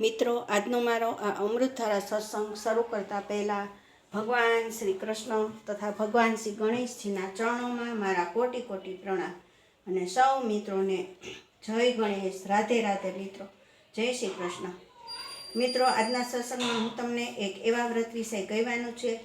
મિત્રો, આજનો મારો આ અમૃતધારા સત્સંગ શરૂ કરતા પહેલાં ભગવાન શ્રી કૃષ્ણ તથા ભગવાન શ્રી ગણેશજીના ચરણોમાં મારા કોટી કોટી પ્રણામ. અને સૌ મિત્રોને જય ગણેશ, રાધે રાધે મિત્રો. જય શ્રી કૃષ્ણ. મિત્રો, આજના સત્સંગમાં હું તમને એક એવા વ્રત વિશે કહેવાનું છે,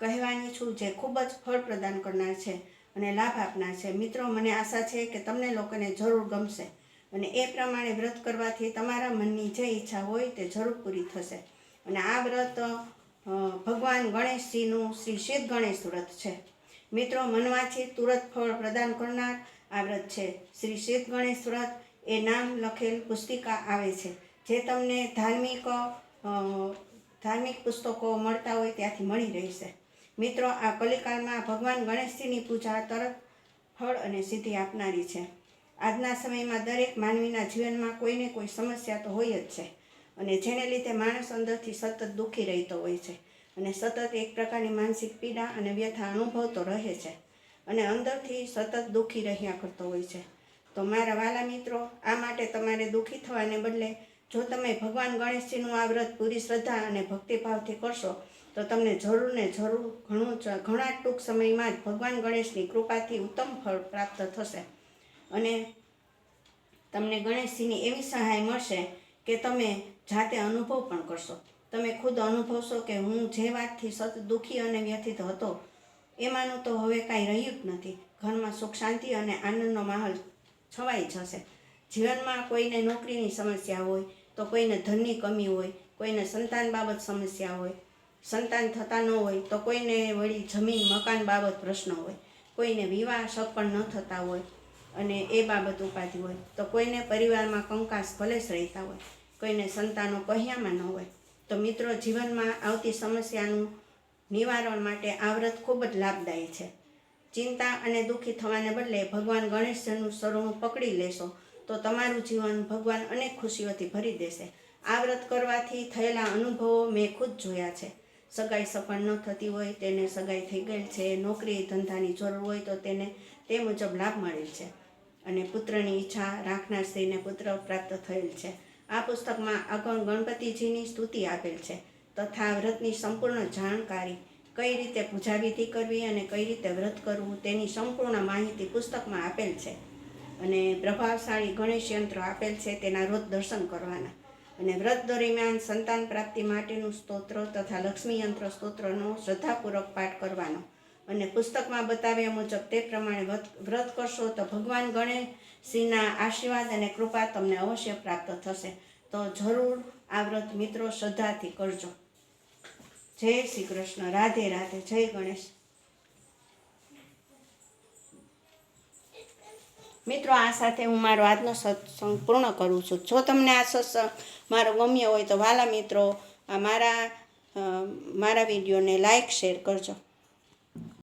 કહેવાની છું જે ખૂબ જ ફળ પ્રદાન કરનાર છે અને લાભ આપનાર છે. મિત્રો, મને આશા છે કે તમને લોકોને જરૂર ગમશે. અને એ પ્રમાણે વ્રત કરવાથી તમારા મનની જે ઈચ્છા હોય તે જરૂર પૂરી થશે. અને આ વ્રત ભગવાન ગણેશજીનું શ્રી સિદ્ધ ગણેશ વ્રત છે. મિત્રો, મનવાથી તુરત ફળ પ્રદાન કરનાર આ વ્રત છે. શ્રી સિદ્ધ ગણેશ વ્રત એ નામ લખેલ પુસ્તિકા આવે છે. જે તમને ધાર્મિક ધાર્મિક પુસ્તકો મળતા હોય ત્યાંથી મળી રહેશે. મિત્રો, આ કલિકાલમાં ભગવાન ગણેશજીની પૂજા તરત ફળ અને સિદ્ધિ આપનારી છે. આજના સમયમાં દરેક માનવીના જીવનમાં કોઈને કોઈ સમસ્યા તો હોય જ છે. અને જેને લીધે માણસ અંદરથી સતત દુઃખી રહેતો હોય છે. અને સતત એક પ્રકારની માનસિક પીડા અને વ્યથા અનુભવતો રહે છે. અને અંદરથી સતત દુઃખી રહ્યા કરતો હોય છે. તો મારા વાલા મિત્રો, આ માટે તમારે દુઃખી થવાને બદલે જો તમે ભગવાન ગણેશજીનું આ વ્રત પૂરી શ્રદ્ધા અને ભક્તિભાવથી કરશો, તો તમને જરૂર ને જરૂર ઘણું ઘણા ટૂંક સમયમાં જ ભગવાન ગણેશની કૃપાથી ઉત્તમ ફળ પ્રાપ્ત થશે. અને તમને ગણેશજીની એવી સહાય મળશે કે તમે જાતે અનુભવ પણ કરશો. તમે ખુદ અનુભવશો કે હું જે વાતથી સત દુઃખી અને વ્યથિત હતો, એમાંનું તો હવે કાંઈ રહ્યું જ નથી. ઘરમાં સુખ, શાંતિ અને આનંદનો માહોલ છવાઈ જશે. જીવનમાં કોઈને નોકરીની સમસ્યા હોય, તો કોઈને ધનની કમી હોય, કોઈને સંતાન બાબત સમસ્યા હોય, સંતાન થતા ન હોય, તો કોઈને વળી જમીન, મકાન બાબત પ્રશ્ન હોય, કોઈને વિવાહ સફળ ન થતા હોય અને એ બાબત ઉપાધિ હોય, તો કોઈને પરિવારમાં કંકાસ ભલે જ રહેતા હોય, કોઈને સંતાનો કહ્યામાં ન હોય, તો મિત્રો જીવનમાં આવતી સમસ્યાનું નિવારણ માટે આ વ્રત ખૂબ જ લાભદાયી છે. ચિંતા અને દુઃખી થવાને બદલે ભગવાન ગણેશજીનું સરણું પકડી લેશો, તો તમારું જીવન ભગવાન અનેક ખુશીઓથી ભરી દેશે. આ વ્રત કરવાથી થયેલા અનુભવો મેં ખુદ જોયા છે. સગાઈ સફળ ન થતી હોય, તેને સગાઈ થઈ ગયેલ છે, નોકરી ધંધાની જરૂર હોય, તો તેને તે મુજબ લાભ મળેલ છે. અને પુત્રની ઈચ્છા રાખનાર સ્ત્રીને પુત્ર પ્રાપ્ત થયેલ છે. આ પુસ્તકમાં અગણ ગણપતિજીની સ્તુતિ આપેલ છે. તથા વ્રતની સંપૂર્ણ જાણકારી, કઈ રીતે પૂજાવિધિ કરવી અને કઈ રીતે વ્રત કરવું તેની સંપૂર્ણ માહિતી પુસ્તકમાં આપેલ છે. અને પ્રભાવશાળી ગણેશ યંત્ર આપેલ છે તેના રોજ દર્શન કરવાના. અને વ્રત દરમિયાન સંતાન પ્રાપ્તિ માટેનું સ્તોત્ર તથા લક્ષ્મી યંત્ર સ્તોત્રનો શ્રદ્ધાપૂર્વક પાઠ કરવાનો. અને પુસ્તકમાં બતાવ્યા મુજબ તે પ્રમાણે વ્રત વ્રત કરશો તો ભગવાન ગણેશજીના આશીર્વાદ અને કૃપા તમને અવશ્ય પ્રાપ્ત થશે. તો જરૂર આ વ્રત મિત્રો શ્રદ્ધાથી કરજો. જય શ્રી કૃષ્ણ. રાધે રાધે. જય ગણેશ. મિત્રો, આ સાથે હું મારો આજનો સત્સંગ પૂર્ણ કરું છું. જો તમને આ સત્સંગ મારો ગમ્યો હોય તો વાલા મિત્રો, આ મારા મારા વિડીયોને લાઈક, શેર કરજો.